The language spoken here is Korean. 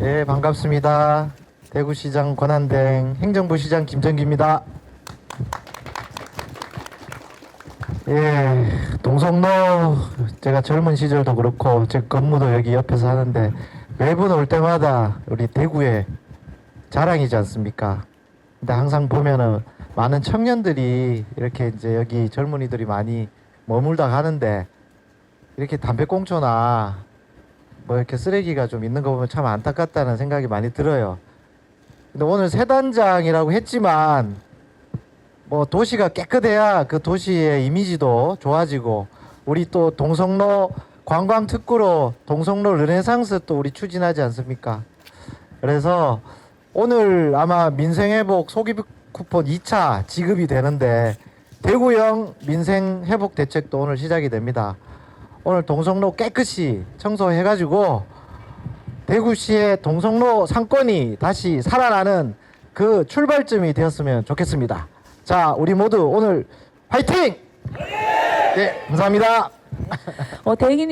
예, 반갑습니다. 대구시장 권한대행 행정부 시장 김정기입니다. 예, 동성로 제가 젊은 시절도 그렇고 제 근무도 여기 옆에서 하는데 매번 올 때마다 우리 대구의 자랑이지 않습니까? 근데 항상 보면은 많은 청년들이 이렇게 이제 여기 젊은이들이 많이 머물다 가는데 이렇게 담배꽁초나 뭐 이렇게 쓰레기가 좀 있는 거 보면 참 안타깝다는 생각이 많이 들어요. 근데 오늘 새 단장이라고 했지만 뭐 도시가 깨끗해야 그 도시의 이미지도 좋아지고 우리 또 동성로 관광 특구로 동성로 르네상스 또 우리 추진하지 않습니까? 그래서 오늘 아마 민생회복 소기비 쿠폰 2차 지급이 되는데 대구형 민생회복 대책도 오늘 시작이 됩니다. 오늘 동성로 깨끗이 청소해가지고 대구시의 동성로 상권이 다시 살아나는 그 출발점이 되었으면 좋겠습니다. 자, 우리 모두 오늘 화이팅! 네, 감사합니다. 어, 대행님